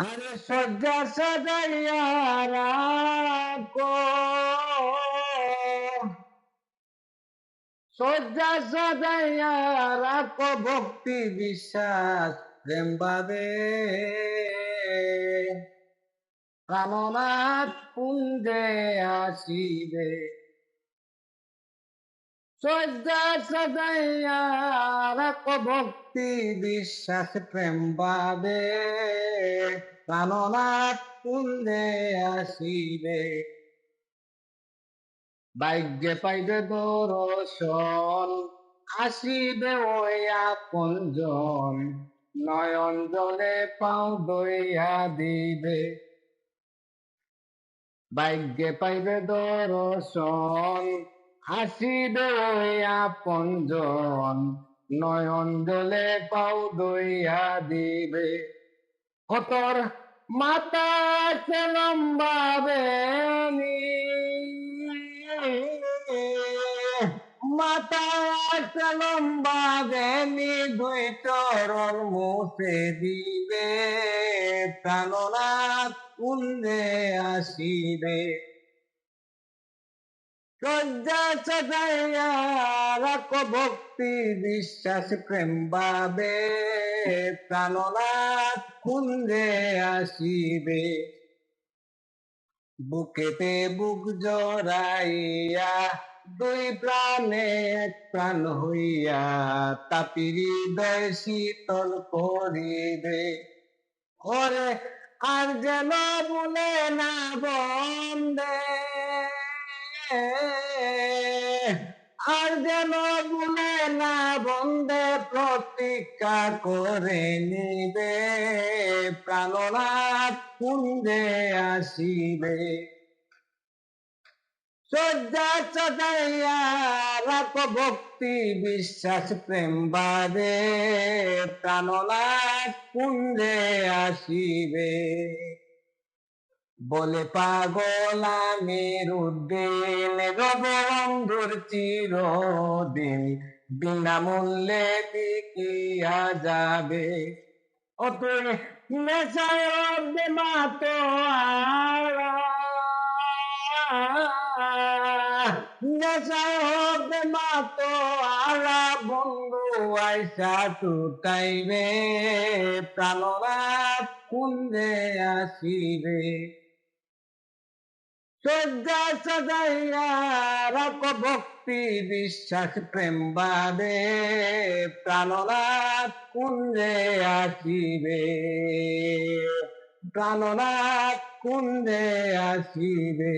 আরে সজ্জা সাজাইয়া রাখো। সজ্জা সাজাইয়া রাখো ভক্তি বিশ্বাস প্রেম ভাবে। প্রাণনাথ কুঞ্জে আসিবে। ভক্তি, বিশ্বাস, প্রেম, ভাবে। প্রাণনাথ কুঞ্জে আসিবে। ভাগ্যে পাইবে দর্শন, আসিবে ওই আপনজন নয়ন জলে পাও দইয়া দিবে। ভাগ্যে পাইবে দর্শন আসিবে ওই আপনজন নয়ন জলে পাও দইয়া দিবে কতর মাতা আছে লম্বা বেনি মাতা আছে লম্বা বেনি দুই চরণ মুছে দিবে, প্রাণনাথ কুঞ্জে আসিবে। ভক্তি, বিশ্বাস, প্রেম বাবে প্রাণনাথ আসিবে। বুকেতে বুক জড়াইয়া দুই প্রাণে এক প্রাণ হইয়া তাপিরি দয় শীতল করিবে। ওরে আর যেন বলে না বন্দে। আর যেন বলে না বন্ধে প্রতীক্ষা করে নিবে, প্রাণনাথ কুঞ্জে আসিবে। সজ্জা সজাইয়া রাখো ভক্তি, বিশ্বাস, প্রেম বাদে, প্রাণনাথ কুঞ্জে আসিবে। বলে পাগল আমির উদ্দিন রবন্ধুর চিরদিন। বিনামূল্যে বিকিয়া যাবে ও তুই নেশায় মাতো নেশায় মাতো আলা বন্ধু আইসা টুটাইবে প্রাণনাথ কুঞ্জে আসিবে। সজ্জা সদাইয়া রক ভক্তি বিশ্বাস প্রেম বাদে প্রাণনাথ কুঞ্জে আসিবে। প্রাণনাথ কুঞ্জে আসিবে।